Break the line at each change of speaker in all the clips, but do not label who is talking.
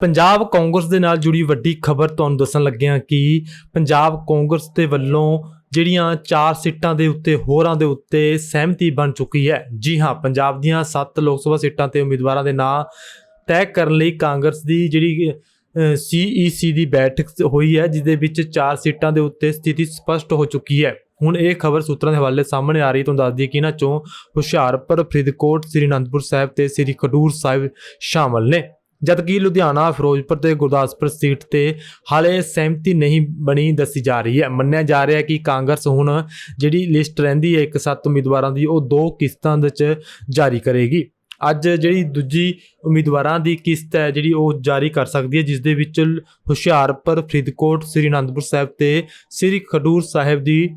ਪੰਜਾਬ ਕਾਂਗਰਸ ਦੇ ਨਾਲ ਜੁੜੀ ਵੱਡੀ ਖਬਰ ਤੁਹਾਨੂੰ ਦੱਸਣ ਲੱਗਿਆ ਕਿ ਪੰਜਾਬ ਕਾਂਗਰਸ ਦੇ ਵੱਲੋਂ ਜਿਹੜੀਆਂ ਚਾਰ ਸੀਟਾਂ ਦੇ ਉੱਤੇ, ਹੋਰਾਂ ਦੇ ਉੱਤੇ ਸਹਿਮਤੀ ਬਣ ਚੁੱਕੀ ਹੈ। ਜੀ ਹਾਂ, ਪੰਜਾਬ ਦੀਆਂ 7 ਲੋਕ ਸਭਾ ਸੀਟਾਂ ਤੇ ਉਮੀਦਵਾਰਾਂ ਦੇ ਨਾਂ ਤੈਅ ਕਰਨ ਲਈ ਕਾਂਗਰਸ ਦੀ ਜਿਹੜੀ ਸੀਈਸੀ ਦੀ ਬੈਠਕ ਹੋਈ ਹੈ, ਜਿਸ ਦੇ ਵਿੱਚ ਚਾਰ ਸੀਟਾਂ ਦੇ ਉੱਤੇ ਸਥਿਤੀ ਸਪਸ਼ਟ ਹੋ ਚੁੱਕੀ ਹੈ। ਹੁਣ ਇਹ ਖਬਰ ਸੂਤਰਾਂ ਦੇ ਹਵਾਲੇ ਸਾਹਮਣੇ ਆ ਰਹੀ ਤੁਹਾਨੂੰ ਦੱਸ ਦਈਏ ਕਿ ਇਹਨਾਂ ਚੋਂ ਹੁਸ਼ਿਆਰਪੁਰ, ਫਰੀਦਕੋਟ, ਸ੍ਰੀ ਅਨੰਦਪੁਰ ਸਾਹਿਬ ਤੇ ਸ੍ਰੀ ਖਡੂਰ ਸਾਹਿਬ ਸ਼ਾਮਲ ਨੇ। ਜਦਕਿ ਲੁਧਿਆਣਾ, ਫਿਰੋਜ਼ਪੁਰ ਤੇ ਗੁਰਦਾਸਪੁਰ ਸੀਟ ਤੇ ਹਾਲੇ ਸਹਿਮਤੀ ਨਹੀਂ ਬਣੀ ਦੱਸੀ ਜਾ ਰਹੀ ਹੈ। ਮੰਨਿਆ ਜਾ ਰਿਹਾ ਹੈ ਕਿ ਕਾਂਗਰਸ ਹੁਣ ਜਿਹੜੀ ਲਿਸਟ ਰਹਿੰਦੀ ਹੈ ਇੱਕ ਸੱਤ ਉਮੀਦਵਾਰਾਂ ਦੀ, ਉਹ ਦੋ ਕਿਸ਼ਤਾਂ ਵਿੱਚ ਜਾਰੀ ਕਰੇਗੀ। ਅੱਜ ਜਿਹੜੀ ਦੂਜੀ ਉਮੀਦਵਾਰਾਂ ਦੀ ਕਿਸ਼ਤ ਹੈ, ਜਿਹੜੀ ਉਹ ਜਾਰੀ ਕਰ ਸਕਦੀ ਹੈ ਜਿਸ ਦੇ ਵਿੱਚ ਹੁਸ਼ਿਆਰਪੁਰ, ਫਰੀਦਕੋਟ, ਸ੍ਰੀ ਅਨੰਦਪੁਰ ਸਾਹਿਬ ਤੇ ਸ੍ਰੀ ਖਡੂਰ ਸਾਹਿਬ ਦੀ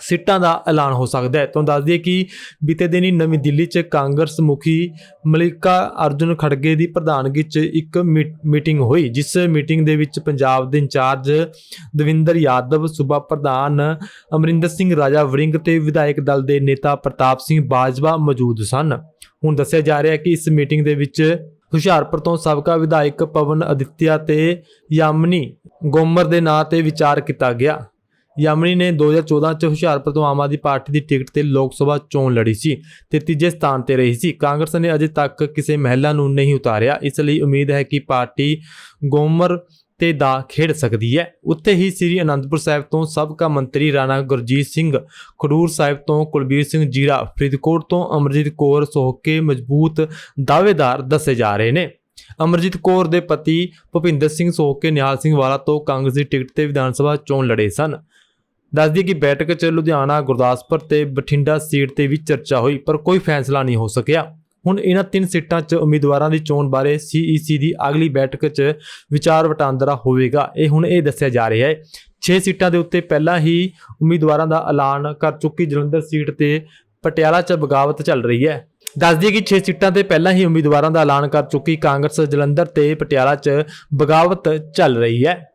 ਸੀਟਾਂ ਦਾ ਐਲਾਨ ਹੋ ਸਕਦਾ ਹੈ। ਤੁਹਾਨੂੰ ਦੱਸ ਦਈਏ ਕਿ ਬੀਤੇ ਦਿਨੀ ਨਵੀਂ ਦਿੱਲੀ 'ਚ ਕਾਂਗਰਸ ਮੁਖੀ ਮਲਿਕਾ ਅਰਜੁਨ ਖੜਗੇ ਦੀ ਪ੍ਰਧਾਨਗੀ 'ਚ ਇੱਕ ਮੀ- ਮੀਟਿੰਗ ਹੋਈ, ਜਿਸ ਮੀਟਿੰਗ ਦੇ ਵਿੱਚ ਪੰਜਾਬ ਦੇ ਇੰਚਾਰਜ ਦਵਿੰਦਰ ਯਾਦਵ, ਸੂਬਾ ਪ੍ਰਧਾਨ ਅਮਰਿੰਦਰ ਸਿੰਘ, ਰਾਜਾ ਵੜਿੰਗ ਤੇ ਵਿਧਾਇਕ ਦਲ ਦੇ ਨੇਤਾ ਪ੍ਰਤਾਪ ਸਿੰਘ ਬਾਜਵਾ ਮੌਜੂਦ ਸਨ। ਹੁਣ ਦੱਸਿਆ ਜਾ ਰਿਹਾ ਹੈ ਕਿ ਇਸ ਮੀਟਿੰਗ ਦੇ ਵਿੱਚ ਹੁਸ਼ਿਆਰਪੁਰ ਤੋਂ ਸਾਬਕਾ ਵਿਧਾਇਕ ਪਵਨ ਅਦਿੱਤਿਆ ਤੇ ਯਾਮਨੀ ਗੋਮਰ ਦੇ ਨਾਂ ਤੇ ਵਿਚਾਰ ਕੀਤਾ ਗਿਆ। ਯਾਮਨੀ ਨੇ 2014 ਚ ਹੁਸ਼ਿਆਰਪੁਰ ਤੋਂ ਆਮ ਆਦਮੀ ਪਾਰਟੀ ਦੀ ਟਿਕਟ ਤੇ ਲੋਕ ਸਭਾ ਚੋਣ ਲੜੀ ਸੀ ਤੇ ਤੀਜੇ ਸਥਾਨ ਤੇ ਰਹੀ ਸੀ। ਕਾਂਗਰਸ ਨੇ ਅਜੇ ਤੱਕ ਕਿਸੇ ਮਹਿਲਾ ਨੂੰ ਨਹੀਂ ਉਤਾਰਿਆ। ਇਸ ਲਈ ਉਮੀਦ ਹੈ ਕਿ ਪਾਰਟੀ ਗੋਮਰ ਤੇ ਦਾ ਖੇਡ ਸਕਦੀ ਹੈ। ਉੱਥੇ ਹੀ ਸ੍ਰੀ ਅਨੰਦਪੁਰ ਸਾਹਿਬ ਤੋਂ ਸਾਬਕਾ ਮੰਤਰੀ ਰਾਣਾ ਗੁਰਜੀਤ ਸਿੰਘ, ਖਡੂਰ ਸਾਹਿਬ ਤੋਂ ਕੁਲਬੀਰ ਸਿੰਘ ਜੀਰਾ, ਫਰੀਦਕੋਟ ਤੋਂ ਅਮਰਜੀਤ ਕੌਰ ਸੋਹਕੇ ਮਜ਼ਬੂਤ ਦਾਅਵੇਦਾਰ ਦੱਸੇ ਜਾ ਰਹੇ ਨੇ। ਅਮਰਜੀਤ ਕੌਰ ਦੇ ਪਤੀ ਭੁਪਿੰਦਰ ਸਿੰਘ ਸੋਹਕੇ ਨਿਹਾਲ ਸਿੰਘ ਵਾਲਾ ਤੋਂ ਕਾਂਗਰਸ ਦੀ ਟਿਕਟ ਤੇ ਵਿਧਾਨ ਸਭਾ ਚੋਣ ਲੜੇ ਸਨ। ਦੱਸਦੀ ਕਿ ਬੈਠਕ 'ਚ ਲੁਧਿਆਣਾ, ਗੁਰਦਾਸਪੁਰ ਤੇ ਬਠਿੰਡਾ ਸੀਟ ਤੇ ਵੀ ਚਰਚਾ ਹੋਈ, ਪਰ ਕੋਈ ਫੈਸਲਾ ਨਹੀਂ ਹੋ ਸਕਿਆ। ਹੁਣ ਇਹਨਾਂ ਤਿੰਨ ਸੀਟਾਂ 'ਚ ਉਮੀਦਵਾਰਾਂ ਦੀ ਚੋਣ ਬਾਰੇ ਸੀਈਸੀ ਦੀ ਅਗਲੀ ਬੈਠਕ 'ਚ ਵਿਚਾਰ ਵਟਾਂਦਰਾ ਹੋਵੇਗਾ। ਇਹ ਹੁਣ ਇਹ ਦੱਸਿਆ ਜਾ ਰਿਹਾ ਹੈ। 6 ਸੀਟਾਂ ਦੇ ਉੱਤੇ ਪਹਿਲਾਂ ਹੀ ਉਮੀਦਵਾਰਾਂ ਦਾ ਐਲਾਨ ਕਰ ਚੁੱਕੀ ਜਲੰਧਰ ਸੀਟ ਤੇ ਪਟਿਆਲਾ 'ਚ ਬਗਾਵਤ ਚੱਲ ਰਹੀ ਹੈ। ਦੱਸਦੀ ਕਿ 6 ਸੀਟਾਂ ਤੇ ਪਹਿਲਾਂ ਹੀ ਉਮੀਦਵਾਰਾਂ ਦਾ ਐਲਾਨ ਕਰ ਚੁੱਕੀ ਕਾਂਗਰਸ ਜਲੰਧਰ ਤੇ ਪਟਿਆਲਾ 'ਚ ਬਗਾਵਤ ਚੱਲ ਰਹੀ ਹੈ।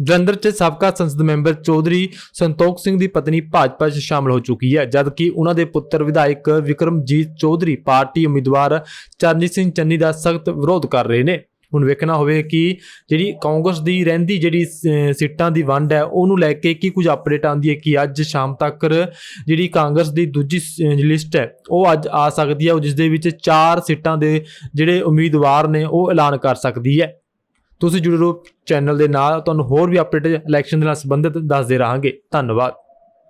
ਜਲੰਧਰ 'ਚ ਸਾਬਕਾ ਸੰਸਦ ਮੈਂਬਰ ਚੌਧਰੀ ਸੰਤੋਖ ਸਿੰਘ ਦੀ ਪਤਨੀ ਭਾਜਪਾ 'ਚ ਸ਼ਾਮਲ ਹੋ ਚੁੱਕੀ ਹੈ, ਜਦਕਿ ਉਹਨਾਂ ਦੇ ਪੁੱਤਰ ਵਿਧਾਇਕ ਵਿਕਰਮਜੀਤ ਚੌਧਰੀ ਪਾਰਟੀ ਉਮੀਦਵਾਰ ਚਰਨਜੀਤ ਸਿੰਘ ਚੰਨੀ ਦਾ ਸਖਤ ਵਿਰੋਧ ਕਰ ਰਹੇ ਨੇ। ਹੁਣ ਵੇਖਣਾ ਹੋਵੇ ਕਿ ਜਿਹੜੀ ਕਾਂਗਰਸ ਦੀ ਰਹਿੰਦੀ ਜਿਹੜੀ ਸੀਟਾਂ ਦੀ ਵੰਡ ਹੈ, ਉਹਨੂੰ ਲੈ ਕੇ ਕੀ ਕੁਝ ਅਪਡੇਟ ਆਉਂਦੀ ਹੈ ਕਿ ਅੱਜ ਸ਼ਾਮ ਤੱਕ ਜਿਹੜੀ ਕਾਂਗਰਸ ਦੀ ਦੂਜੀ ਲਿਸਟ ਹੈ, ਉਹ ਅੱਜ ਆ ਸਕਦੀ ਹੈ ਜਿਸ ਦੇ ਵਿੱਚ ਚਾਰ ਸੀਟਾਂ ਦੇ ਜਿਹੜੇ ਉਮੀਦਵਾਰ ਨੇ, ਉਹ ਐਲਾਨ ਕਰ ਸਕਦੀ ਹੈ। ਤੁਸੀਂ ਜੁੜੇ ਰਹੋ ਚੈਨਲ ਦੇ ਨਾਲ ਤੁਹਾਨੂੰ ਹੋਰ ਵੀ ਅਪਡੇਟ ਇਲੈਕਸ਼ਨ ਦੇ ਨਾਲ ਸੰਬੰਧਿਤ ਦੱਸਦੇ ਰਹਾਂਗੇ। ਧੰਨਵਾਦ।